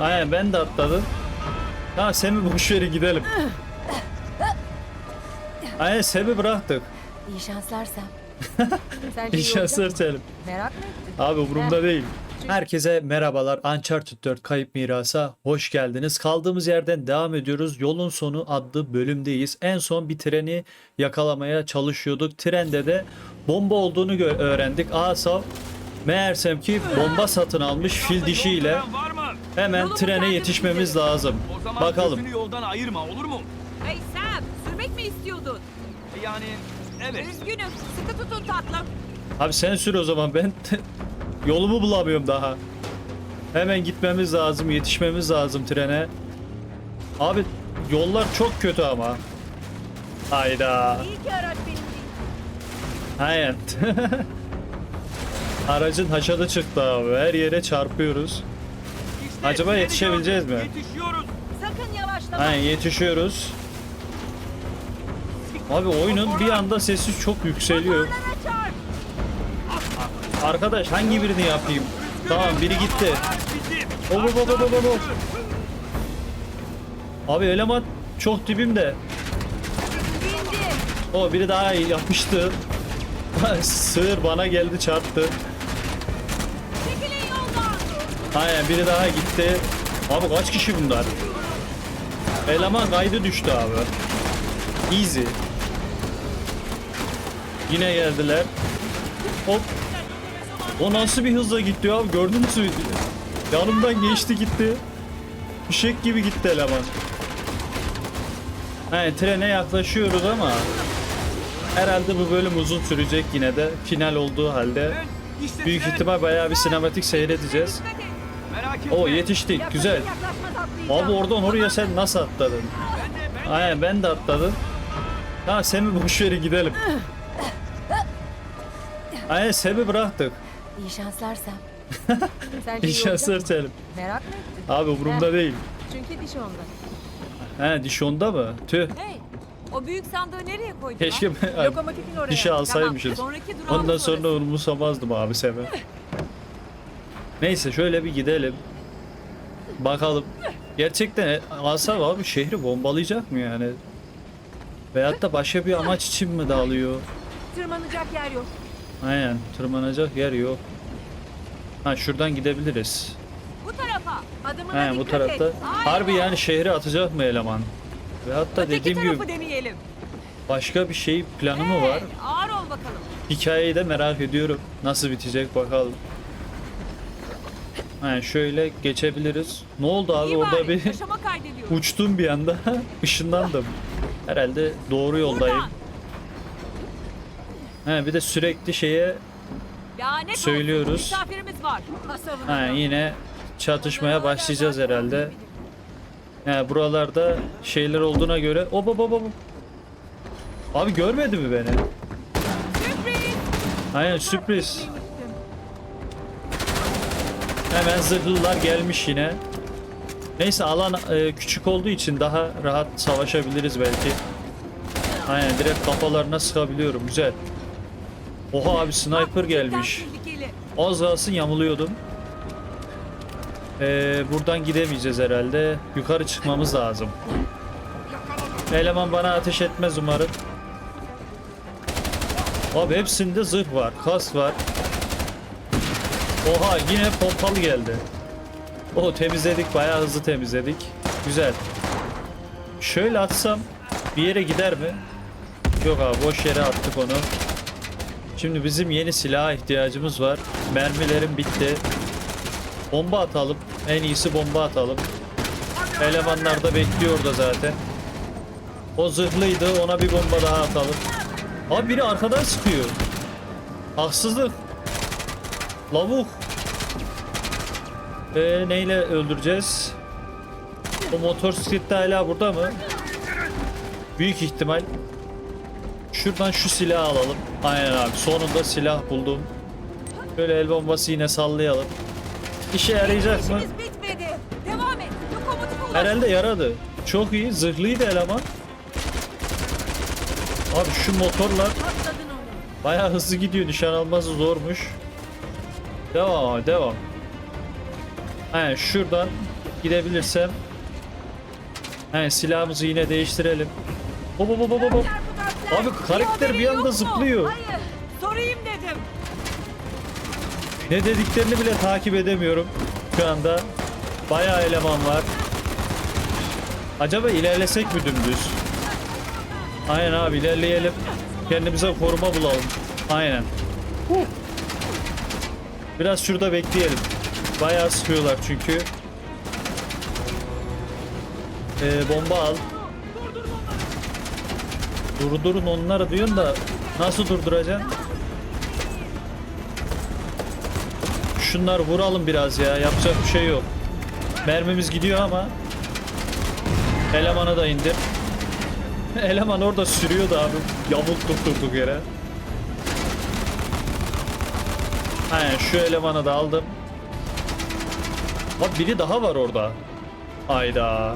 Aynen ben de atladım. Tamam Sem'i boş verin gidelim. Aynen Sem'i bıraktık. İyi şanslar Sam. Sence İyi iyi olacak şanslar mı? Selim. Merak mı ettin? Abi umurumda değil. Herkese merhabalar. Uncharted 4 Kayıp Miras'a hoş geldiniz. Kaldığımız yerden devam ediyoruz. Yolun Sonu adlı bölümdeyiz. En son bir treni yakalamaya çalışıyorduk. Trende de bomba olduğunu gö- öğrendik. Asaf meğersem ki bomba satın almış fil dişiyle. Var mı? Hemen Yolumu trene kendim yetişmemiz lazım. O zaman Bakalım. gözünü yoldan ayırma olur mu? Hey Sam, sürmek mi istiyordun? Yani evet. Üzgünüm, sıkı tutun tatlım. Abi sen sür o zaman ben yolumu bulamıyorum daha. Hemen gitmemiz lazım, yetişmemiz lazım trene. Abi yollar çok kötü ama. Hayda. İyi ki araç benim değil. Aynen. Aracın haşadı çıktı abi. Her yere çarpıyoruz. Acaba seni yetişebileceğiz gördüm. mi? Yetişiyoruz. Sakın yavaşlama. Aynen yetişiyoruz. Abi oyunun bir anda sesi çok yükseliyor. Arkadaş hangi birini yapayım? Tamam biri gitti. Hop, hop, hop, hop, hop. Abi eleman çok dibimde. O biri daha iyi yapmıştı. Sığır bana geldi çarptı. Aynen biri daha gitti. Abi kaç kişi bunlar? Eleman kaydı düştü abi. Easy. Yine geldiler. Hop. O nasıl bir hızla gitti abi gördünüz mü? Yanımdan geçti gitti. Fişek gibi gitti eleman. He, trene yaklaşıyoruz ama herhalde bu bölüm uzun sürecek yine de final olduğu halde. Büyük ihtimal bayağı bir sinematik seyredeceğiz. O yetiştik güzel. Abi oradan oraya sen nasıl atladın? Aynen ben de atladım. Tamam Sem'i boş verin gidelim. Aynen Sem'i bıraktık. İyi şanslar Sam. Sence İyi iyi olacak şanslar mı? Selim. Merak mı ettin? Abi umurumda değil. Çünkü diş onda. He diş onda mı? Tüh. Hey, o büyük sandığı nereye koydun? Keşke ben- Lokomotifin oraya. dişi alsaymışız. Tamam, sonraki durağımız Ondan sonra orası. umursamazdım abi Sem'i. Neyse şöyle bir gidelim. Bakalım. Gerçekten Asaf abi şehri bombalayacak mı yani? Veyahut da başka bir amaç için mi dağılıyor? Tırmanacak yer yok. Aynen tırmanacak yer yok. Ha şuradan gidebiliriz. Bu tarafa. Adımına He bu tarafta. et. Aynen. Harbi yani şehri atacak mı eleman? Ve hatta Öteki dediğim gibi deneyelim. başka bir şey planı mı var? Hey, Ağır ol bakalım. Hikayeyi de merak ediyorum. Nasıl bitecek bakalım. He şöyle geçebiliriz. Ne oldu abi İyi orada bari, bir Yaşama kaydediyorum. uçtum bir anda. Işınlandım. Herhalde doğru yoldayım. Buradan. He bir de sürekli şeye Lanet Söylüyoruz. Misafirimiz var. Ha, yine çatışmaya başlayacağız herhalde. He, buralarda şeyler olduğuna göre... Hop hop hop hop. Abi görmedi mi beni? Sürpriz. Aynen sürpriz. Hemen zırhlılar gelmiş yine. Neyse alan e, küçük olduğu için daha rahat savaşabiliriz belki. Aynen direkt kafalarına sıkabiliyorum. Güzel. Oha abi sniper gelmiş. Az kalsın yamuluyordum. Ee, buradan gidemeyeceğiz herhalde. Yukarı çıkmamız lazım. Eleman bana ateş etmez umarım. Abi hepsinde zırh var, kas var. Oha yine pompalı geldi. O temizledik, bayağı hızlı temizledik. Güzel. Şöyle atsam bir yere gider mi? Yok abi boş yere attık onu. Şimdi bizim yeni silaha ihtiyacımız var. Mermilerim bitti. Bomba atalım. En iyisi bomba atalım. Elemanlar da bekliyor da zaten. O zırhlıydı. Ona bir bomba daha atalım. Abi biri arkadan sıkıyor. Haksızlık. Lavuk. Ee, neyle öldüreceğiz? O motor de hala burada mı? Büyük ihtimal. Şuradan şu silahı alalım. Aynen abi. Sonunda silah buldum. Böyle el bombası yine sallayalım. İşe yarayacak mı? Herhalde yaradı. Çok iyi. Zırhlıydı eleman. Abi şu motorlar bayağı hızlı gidiyor. Nişan alması zormuş. Devam abi, devam. Aynen şuradan gidebilirsem. He silahımızı yine değiştirelim. Hop hop hop hop. Abi karakter bir anda zıplıyor. Hayır. Sorayım dedim. Ne dediklerini bile takip edemiyorum şu anda. Bayağı eleman var. Acaba ilerlesek mi dümdüz? Aynen abi ilerleyelim. Kendimize koruma bulalım. Aynen. Huh. Biraz şurada bekleyelim. Bayağı sıkıyorlar çünkü. Ee, bomba al. Durdurun onları diyorsun da nasıl durduracaksın? Şunları vuralım biraz ya. Yapacak bir şey yok. Mermimiz gidiyor ama elemanı da indir. Eleman orada sürüyordu abi. Yamulttuk durduk yere. Aynen şu elemanı da aldım. Bak biri daha var orada. Hayda.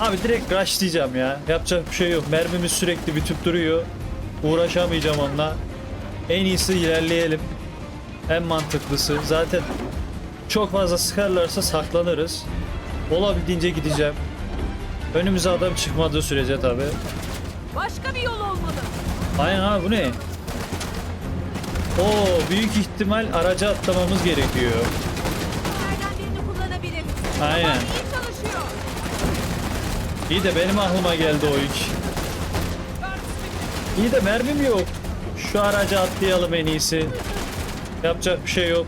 Abi direkt rush diyeceğim ya. Yapacak bir şey yok. Mermimiz sürekli bitip duruyor. Uğraşamayacağım onunla. En iyisi ilerleyelim. En mantıklısı. Zaten çok fazla sıkarlarsa saklanırız. Olabildiğince gideceğim. Önümüze adam çıkmadığı sürece tabi. Başka bir yol olmalı. Aynen abi bu ne? Oo büyük ihtimal araca atlamamız gerekiyor. Nereden birini kullanabilirim. Aynen. İyi çalışıyor. İyi de benim aklıma geldi o iş. İyi de mermim yok. Şu araca atlayalım en iyisi. Yapacak bir şey yok.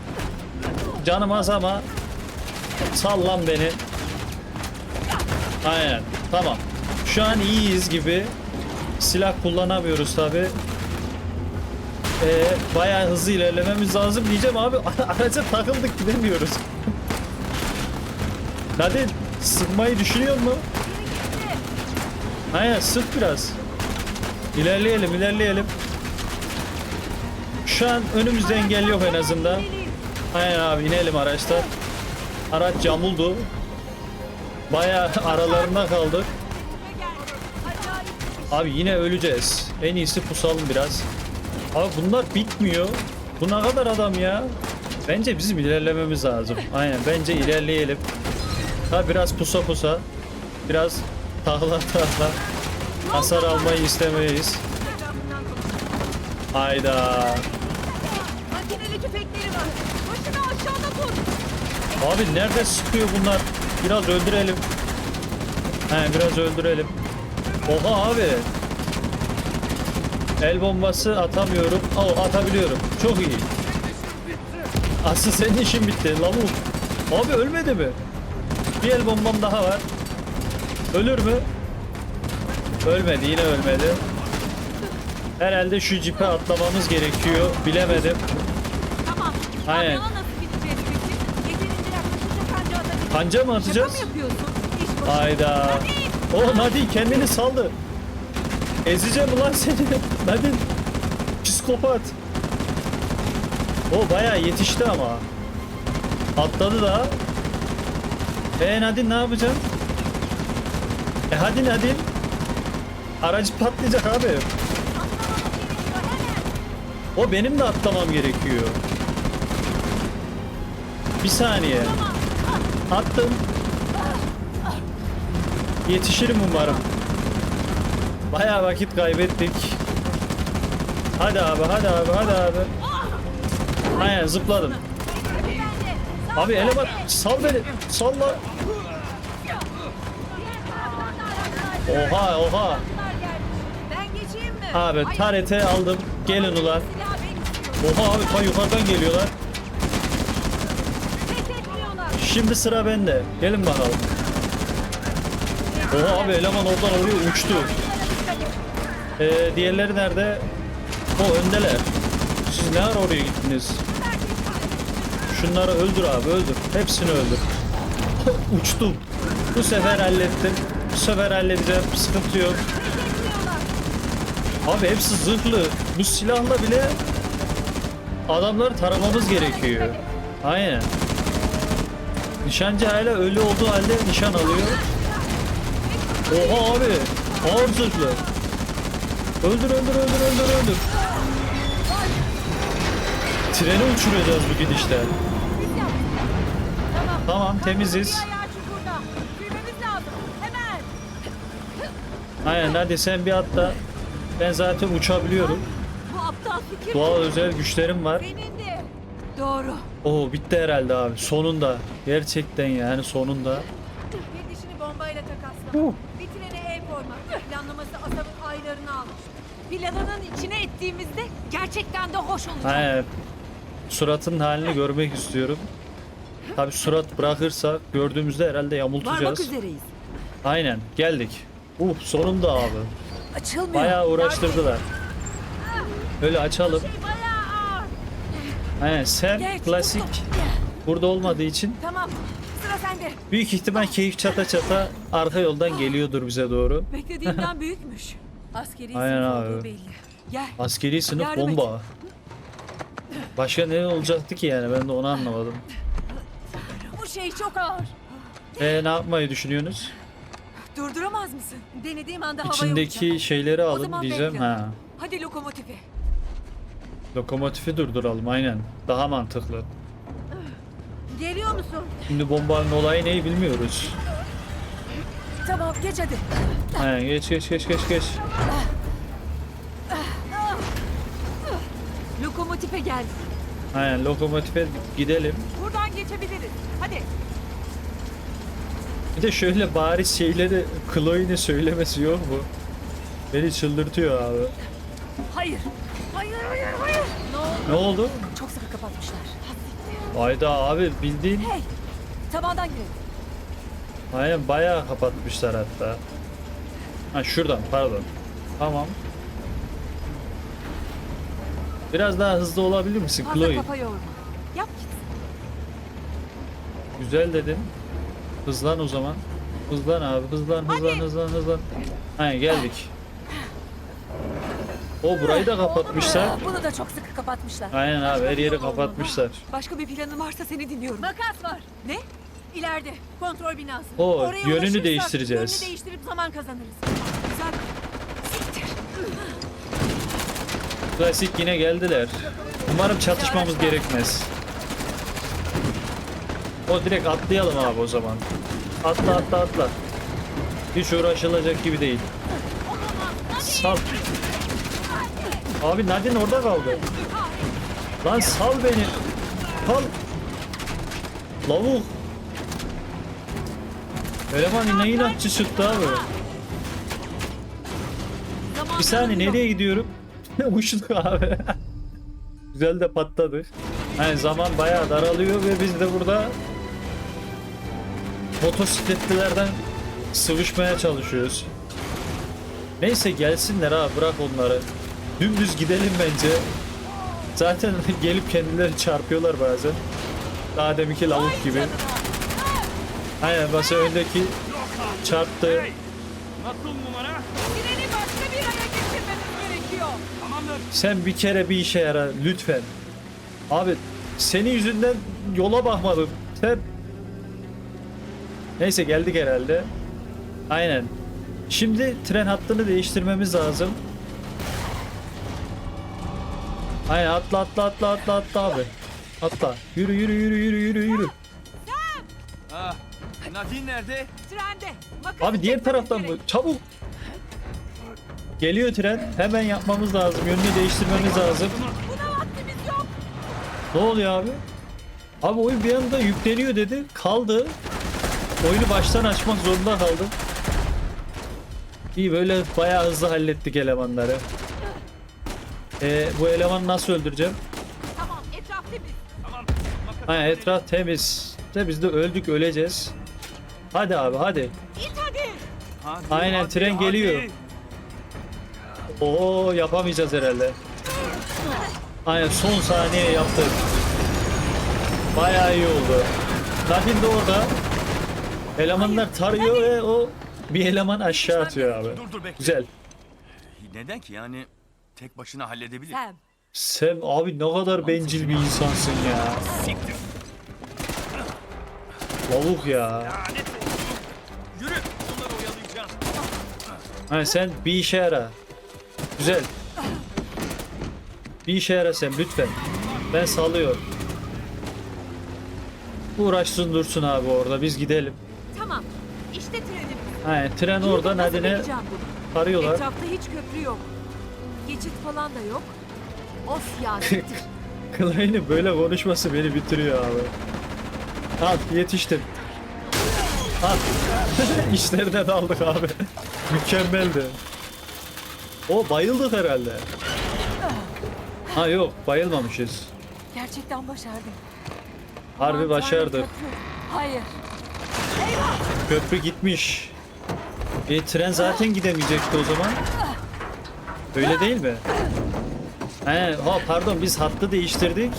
Canım az ama sallan beni. Aynen. Tamam. Şu an iyiyiz gibi. Silah kullanamıyoruz tabi. Ee, bayağı hızlı ilerlememiz lazım diyeceğim abi. Araca takıldık gidemiyoruz. Hadi sıkmayı düşünüyor mu? Aynen sık biraz. İlerleyelim ilerleyelim. Şu an önümüzde engel yok en azından. Aynen abi inelim araçtan. Araç yamuldu. Bayağı aralarında kaldık. Abi yine öleceğiz. En iyisi pusalım biraz. Abi bunlar bitmiyor. Bu ne kadar adam ya? Bence bizim ilerlememiz lazım. Aynen bence ilerleyelim. Ha biraz pusa pusa. Biraz tahla tahla. Hasar almayı istemeyiz. Hayda. Makineli tüfekleri var. Başını aşağıda tut. Abi nerede sıkıyor bunlar? Biraz öldürelim. He biraz öldürelim. Oha abi. El bombası atamıyorum. Oh atabiliyorum. Çok iyi. Asıl senin işin bitti lavuk. Abi ölmedi mi? Bir el bombam daha var. Ölür mü? Ölmedi yine ölmedi. Herhalde şu cipe atlamamız gerekiyor. Bilemedim. Tamam. Aynen. Kamyona nasıl gideceğiz peki? Yeterince yaklaşınca kanca mı Şaka atacağız? mı yapıyorsun? İş başı. Hayda. O Nadine kendini saldı. Ezeceğim ulan seni. Nadine. Psikopat. O bayağı yetişti ama. Atladı da. E Nadine ne yapacaksın? E hadi Nadine. Aracı patlayacak abi. O benim de atlamam gerekiyor. Bir saniye. Attım. Yetişirim umarım. Bayağı vakit kaybettik. Hadi abi, hadi abi, hadi abi. Aynen zıpladım. Abi ele bak, sal beni, salla. Oha, oha. Abi tarete aldım. Gelin ulan. Oha abi ta yukarıdan geliyorlar. Şimdi sıra bende. Gelin bakalım. Oha abi eleman oradan oraya uçtu. Ee, diğerleri nerede? O öndeler. Siz ne ara oraya gittiniz? Şunları öldür abi öldür. Hepsini öldür. Uçtum. Bu sefer hallettim. Bu sefer halledeceğim. Sıkıntı yok. Abi hepsi zırhlı. Bu silahla bile adamları taramamız gerekiyor. Aynen. Nişancı hala ölü olduğu halde nişan alıyor. Oha abi. Ağır zırhlı. Öldür öldür öldür öldür öldür. Treni uçuracağız bu gidişte. Tamam. Tamam temiziz. Aynen hadi sen bir atla. Ben zaten uçabiliyorum. Bu aptal fikir. Doğal özel güçlerim var. Benimdi. Doğru. Oo bitti herhalde abi. Sonunda. Gerçekten yani sonunda. Bir dişini bombayla takaslama. Uh. Bir trene el koyma. Planlaması asabın aylarını almış. Planının içine ettiğimizde gerçekten de hoş olacak. Aynen. Suratın halini görmek istiyorum. Tabi surat bırakırsa gördüğümüzde herhalde Varmak yamultacağız. üzereyiz. Aynen geldik. Uh sonunda abi. Açılmıyor. Bayağı uğraştırdılar. Öyle açalım. Şey. Aynen sen klasik burada olmadığı için Tamam. Sıra sende. büyük ihtimal keyif çata çata arka yoldan geliyordur bize doğru. Beklediğimden büyükmüş. Askeri Aynen sınıf abi. olduğu belli. Gel. Askeri sınıf Yardım et. bomba. Başka ne olacaktı ki yani ben de onu anlamadım. Bu şey çok ağır. E ne yapmayı düşünüyorsunuz? Durduramaz mısın? Denediğim anda havaya İçindeki uçacak. şeyleri O alın zaman diyeceğim bekle. ha. Hadi lokomotife. Lokomotifi durduralım aynen. Daha mantıklı. Geliyor musun? Şimdi bombanın olayı neyi bilmiyoruz. Tamam geç hadi. Aynen geç geç geç geç geç. Lokomotife geldi. Aynen lokomotife gidelim. Buradan geçebiliriz. Hadi. Bir de şöyle bariz şeyleri Chloe'nin söylemesi yok mu? Beni çıldırtıyor abi. Hayır. Hayır hayır hayır. Ne oldu? Ne oldu? Çok sıkı kapatmışlar. Ayda abi bildiğin Hey. Tabandan girelim. aynen bayağı kapatmışlar hatta. Ha şuradan pardon. Tamam. Biraz daha hızlı olabilir misin Fazla Chloe? kafa yorma. Yap git. Güzel dedin. Hızlan o zaman. Hızlan abi hızlan hızlan Hadi. hızlan hızlan. Aynen geldik. O burayı da kapatmışlar. Bunu da çok sıkı kapatmışlar. Aynen abi her yeri kapatmışlar. Başka bir planın varsa seni dinliyorum. Makas var. Ne? İleride. Kontrol binası. O, Oraya yönünü ulaşırsak değiştireceğiz. Yönünü değiştirip zaman kazanırız. Güzel. Siktir. Klasik yine geldiler. Umarım çatışmamız gerekmez. O direkt atlayalım abi o zaman. Atla atla atla. Hiç uğraşılacak gibi değil. Sal. Abi Nadine orada kaldı. Lan sal beni. Sal. Lavuk. Eleman ne inatçı çıktı abi. Bir saniye nereye gidiyorum? Uçtuk abi. Güzel de patladı. Yani zaman bayağı daralıyor ve biz de burada motosikletlilerden sıvışmaya çalışıyoruz. Neyse gelsinler ha bırak onları. Dümdüz gidelim bence. Zaten gelip kendileri çarpıyorlar bazen. Daha deminki lavuk gibi. Aynen mesela öndeki çarptı. Sen bir kere bir işe yara lütfen. Abi senin yüzünden yola bakmadım. Sen... Neyse geldik herhalde. Aynen. Şimdi tren hattını değiştirmemiz lazım. Aynen atla atla atla atla atla abi. Atla. Yürü yürü yürü yürü yürü yürü. Ah, Nadine nerede? Trende. Abi diğer taraftan mı? Çabuk. Geliyor tren. Hemen yapmamız lazım. Yönünü değiştirmemiz lazım. Buna vaktimiz yok. Ne oluyor abi? Abi oyun bir anda yükleniyor dedi. Kaldı. Oyunu baştan açmak zorunda kaldım. İyi böyle bayağı hızlı hallettik elemanları. Ee, bu elemanı nasıl öldüreceğim? Tamam etraf temiz. Tamam. Ha, etraf temiz. De biz de öldük öleceğiz. Hadi abi hadi. İt hadi. Hadi, Aynen, hadi, tren hadi. geliyor. Oo yapamayacağız herhalde. Aynen son saniye yaptık. Bayağı iyi oldu. Nadine de orada. Elemanlar tarıyor ve o bir eleman aşağı atıyor abi. Dur dur bekle. Güzel. Neden ki yani tek başına halledebilir. Sam. Sen abi ne kadar bencil bir insansın ya. Siktir. Lavuk ya. Lanet olsun. Yürü. Onları oyalayacağız. Sen bir işe yara. Güzel. Bir işe yara sen lütfen. Ben salıyorum. Uğraşsın dursun abi orada biz gidelim. Tamam. İşte trenimiz. Aynen tren İyi de orada nasıl Nadine bunu? Arıyorlar. Etrafta hiç köprü yok. Geçit falan da yok. Of ya siktir. Klein'in böyle konuşması beni bitiriyor abi. Al yetiştim. Al. İşlerine daldık abi. Mükemmeldi. O bayıldık herhalde. Ha yok bayılmamışız. Gerçekten başardım. Harbi başardık. Hayır. Köprü gitmiş. E tren zaten gidemeyecekti o zaman. Öyle değil mi? He, ha pardon biz hattı değiştirdik.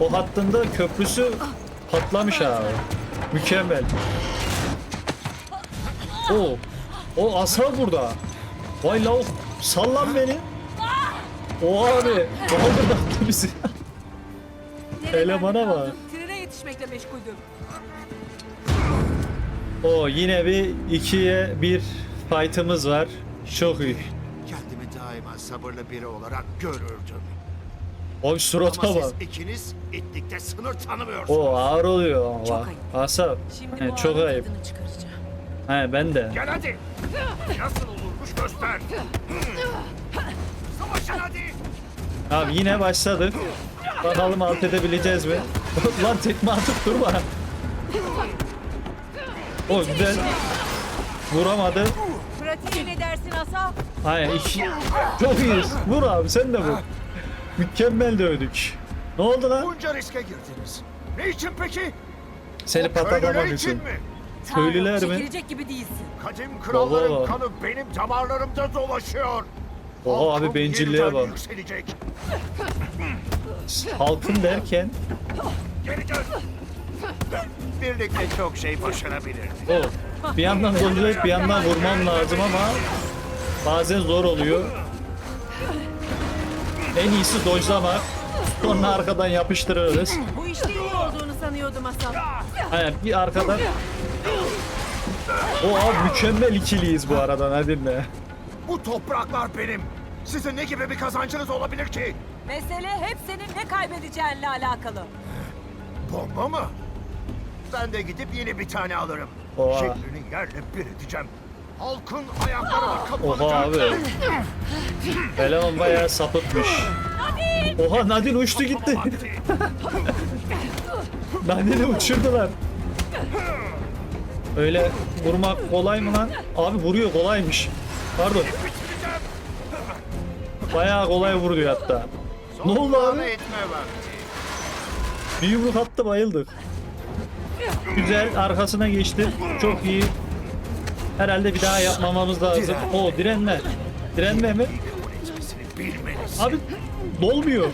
O hattında köprüsü patlamış abi. Mükemmel. O, o asa burada. Vay lavuk sallan beni. O abi kaldırdı attı bizi. Elemana bak. Trene yetişmekle meşguldüm. O yine bir ikiye bir fight'ımız var. Çok iyi. Kendimi daima sabırlı biri olarak görürdüm. Oy surata Ama bak. siz ikiniz itlikte sınır tanımıyorsunuz. O ağır oluyor ama. Çok ayıp. Asap. Şimdi He, bu çok ayıp. tadını çıkaracağım. He ben de. Gel hadi. Nasıl göster. Savaşın hadi. Abi yine başladık. Bakalım alt edebileceğiz mi? Lan tekme atıp durma. O güzel. Vuramadı. Pratiğe ne dersin Asaf? Hayır iki. Çok iyiyiz. Vur abi sen de vur. Mükemmel dövdük. Ne oldu lan? Bunca riske girdiniz. Ne için peki? Seni patlatmamak için için. mi? Köylüler mi? Çekilecek gibi değilsin. Kadim kralların Baba. kanı benim damarlarımda dolaşıyor. Oha Halkım abi bencilliğe yeniden bak. Yükselecek. Halkın derken Geri dön. Birlikte çok şey başarabiliriz. o bir yandan dojlayıp bir yandan vurmam lazım ama bazen zor oluyor. En iyisi dojlamak. Sonra arkadan yapıştırırız. Bu işte iyi olduğunu sanıyordum Asaf. Aynen bir arkadan. O abi mükemmel ikiliyiz bu arada Nadim'le. Bu topraklar benim. Sizin ne gibi bir kazancınız olabilir ki? Mesele hep senin ne kaybedeceğinle alakalı. Bomba mı? Ben de gidip yeni bir tane alırım. Oha. Şeklini yerle bir edeceğim. Halkın ayaklarına Oha kapanacak. abi. Eleman bayağı sapıtmış. Oha Nadine uçtu gitti. Nadine'i uçurdular. Öyle vurmak kolay mı lan? Abi vuruyor kolaymış. Pardon. Bayağı kolay vuruyor hatta. Ne oldu abi? Bir yumruk attı bayıldık. Güzel arkasına geçti. Çok iyi. Herhalde bir daha yapmamamız lazım. O direnme. Direnme mi? Abi dolmuyor.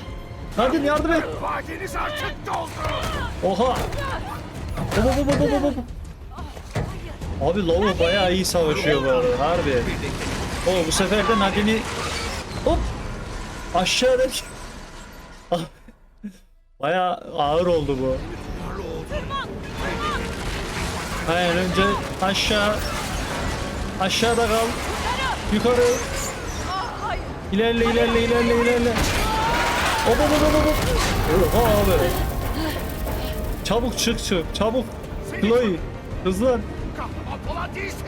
Nadine yardım et. Oha. Hop hop hop hop hop. Abi Lovo bayağı iyi savaşıyor bu arada harbi. O bu sefer de Nadine'i hop! Aşağıda bayağı ağır oldu bu. Aynen önce aşağı aşağıda kal. Yukarı. İlerle ilerle ilerle ilerle. Hop hop hop hop. Oha abi. Çabuk çık çık. Çabuk. Chloe hızlan Değilsin.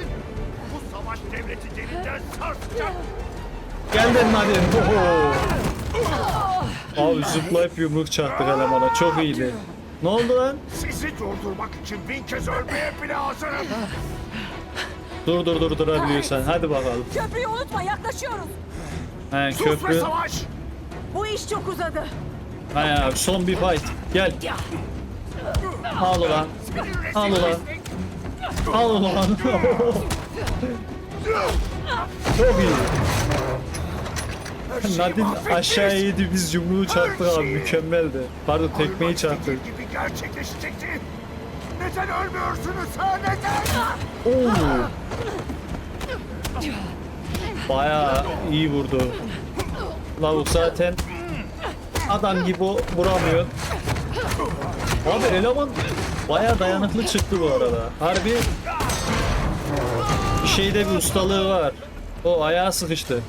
Bu savaş devleti derinden sarsacak. Gel dedim hadi Oho. Abi zıplayıp yumruk çaktık elemana çok iyiydi Ne oldu lan? Sizi durdurmak için bin kez ölmeye bile hazırım. Dur dur dur durabiliyorsan hadi bakalım Köprüyü unutma yaklaşıyoruz. He Sus ve köprü savaş. Bu iş çok uzadı. He abi son bir fight Gel Al ulan Al ulan Al ulan Çok iyi mahvettin. aşağıya yedi biz yumruğu çaktık abi mükemmeldi Pardon tekmeyi gibi gerçekleşecekti. Neden ölmüyorsunuz ha neden? Oo. Bayağı iyi vurdu. Lavuk zaten adam gibi vuramıyor. Abi eleman bayağı dayanıklı çıktı bu arada. Harbi bir şeyde bir ustalığı var. O ayağı sıkıştı.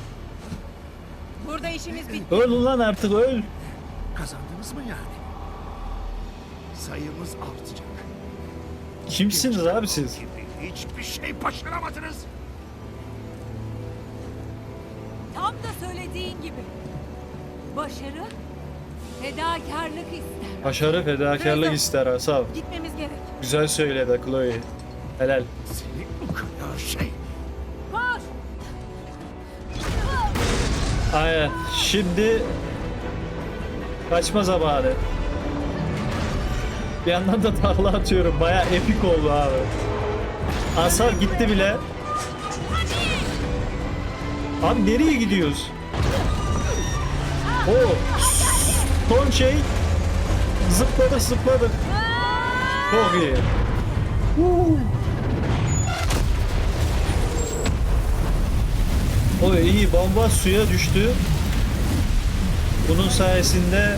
Burada işimiz bitti. Öl lan artık öl. Kazandınız mı yani? Sayımız artacak. Kimsiniz abi siz? Hiçbir şey başaramadınız. Tam da söylediğin gibi. Başarı fedakarlık ister. Başarı fedakarlık ister Asaf. Gitmemiz gerek. Güzel söyledi Chloe. Helal. Seni bu kadar şey. Koş! Aynen. Şimdi kaçma zamanı. Bir yandan da takla atıyorum. Baya epik oldu abi. Asaf gitti bile. Abi nereye gidiyoruz? O son şey zıpladık zıpladık. Çok iyi. O iyi bomba suya düştü. Bunun sayesinde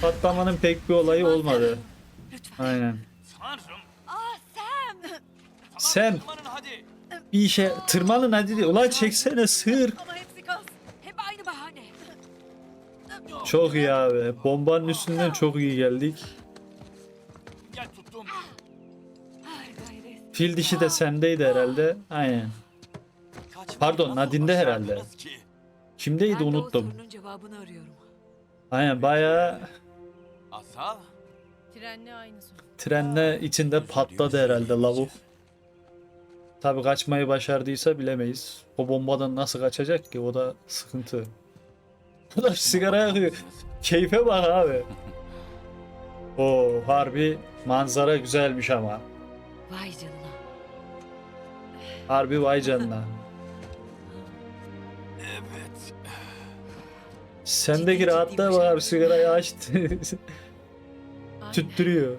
patlamanın pek bir olayı olmadı. Aynen. Sam! Bir işe tırmanın hadi. de- Ulan çeksene sığır. Çok iyi abi. Bombanın üstünden çok iyi geldik. Fil dişi de sendeydi herhalde. Aynen. Pardon, nasıl Nadine'de herhalde. Kimdeydi unuttum. sorunun cevabını arıyorum. Aynen bayağı Asal. Trenle aynısı. trenle içinde patladı herhalde lavuk. Tabi kaçmayı başardıysa bilemeyiz. O bombadan nasıl kaçacak ki o da sıkıntı. Bu da sigara yakıyor. Keyfe bak abi. O harbi manzara güzelmiş ama. Vay canına. Harbi vay canına. Evet. Sendeki rahatlığa bak abi sigarayı açtı. Tüttürüyor.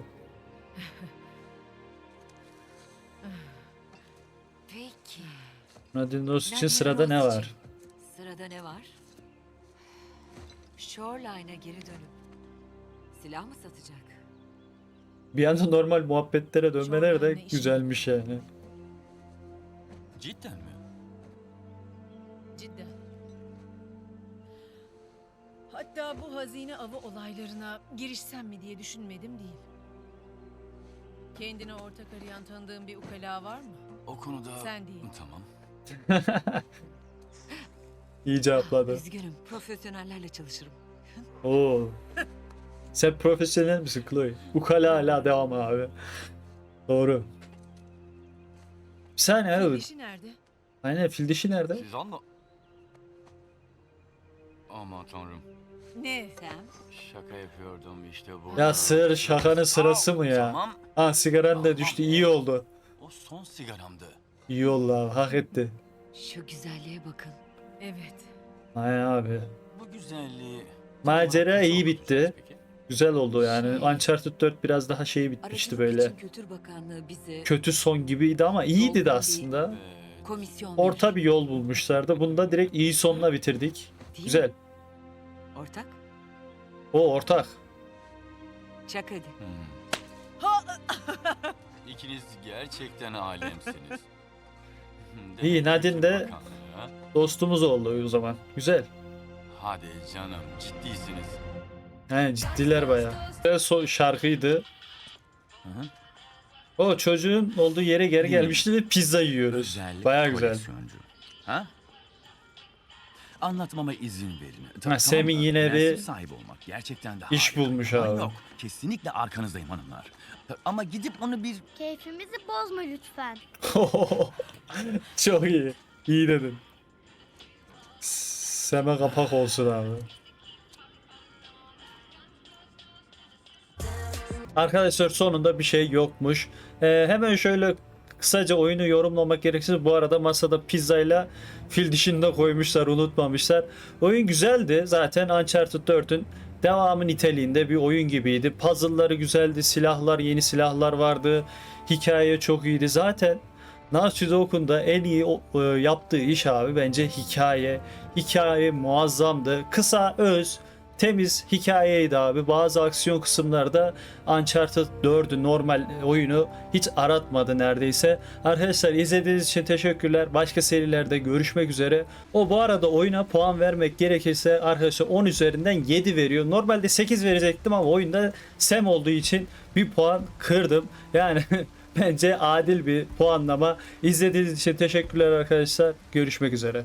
Peki. Nadine Dost için sırada ne var? Sırada ne var? Shoreline'a geri dönüp silah mı satacak? Bir anda normal muhabbetlere dönmeler de güzelmiş yani. Cidden mi? Cidden. Hatta bu hazine avı olaylarına girişsem mi diye düşünmedim değil. Kendine ortak arayan tanıdığın bir ukala var mı? O konuda... Sen değil. Tamam. İyi cevapladı. Üzgünüm. Profesyonellerle çalışırım. Oo. Sen profesyonel misin Chloe? Ukala hala devam abi. Doğru. Bir saniye abi. İşi nerede? Aynen fil dişi nerede? Siz anla... Aman tanrım. Ne? Sam, Şaka yapıyordum işte bu. Ya sır şakanın sırası mı ya? Tamam. Ha sigaran da düştü iyi oldu. O son sigaramdı. İyi oldu abi hak etti. şu güzelliğe bakın. Evet. Aynen abi. Bu güzelliği... Macera iyi bitti. Güzel oldu yani. Uncharted 4 biraz daha şey bitmişti böyle. Kültür Bakanlığı bize Kötü son gibiydi ama iyiydi de aslında. Komisyon Orta bir yol bulmuşlardı. Bunu da direkt iyi sonla bitirdik. Değil Güzel. mi? Ortak, O ortak. çak hadi. Hmm. İkiniz gerçekten alemsiniz. İyi, Nadine de-? Dostumuz oldu o zaman. Güzel. Hadi canım ciddisiniz. He ciddiler baya. So şarkıydı. Hı hı. O çocuğun olduğu yere geri gelmişti ve pizza yiyoruz. Baya güzel. koleksiyoncu. Ha? Anlatmama izin verin. Ha, Sem'in mı? yine bir Prensip sahibi olmak gerçekten daha iş harika. bulmuş Ama abi. Yok, kesinlikle arkanızdayım hanımlar. Ama gidip onu bir Keyfimizi bozma lütfen. Çok iyi. İyi dedin. Seme kapak olsun abi. Arkadaşlar sonunda bir şey yokmuş. Ee, hemen şöyle kısaca oyunu yorumlamak gerekirse bu arada masada pizzayla fil dişini de koymuşlar unutmamışlar. Oyun güzeldi zaten Uncharted 4'ün devamı niteliğinde bir oyun gibiydi. Puzzle'ları güzeldi, silahlar, yeni silahlar vardı. Hikaye çok iyiydi. Zaten Naughty Dog'un da en iyi e, yaptığı iş abi bence hikaye. Hikaye muazzamdı. Kısa, öz, temiz hikayeydi abi. Bazı aksiyon kısımlarda Uncharted 4'ü normal oyunu hiç aratmadı neredeyse. Arkadaşlar izlediğiniz için teşekkürler. Başka serilerde görüşmek üzere. O bu arada oyuna puan vermek gerekirse arkadaşlar 10 üzerinden 7 veriyor. Normalde 8 verecektim ama oyunda Sam olduğu için bir puan kırdım. Yani bence adil bir puanlama. İzlediğiniz için teşekkürler arkadaşlar. Görüşmek üzere.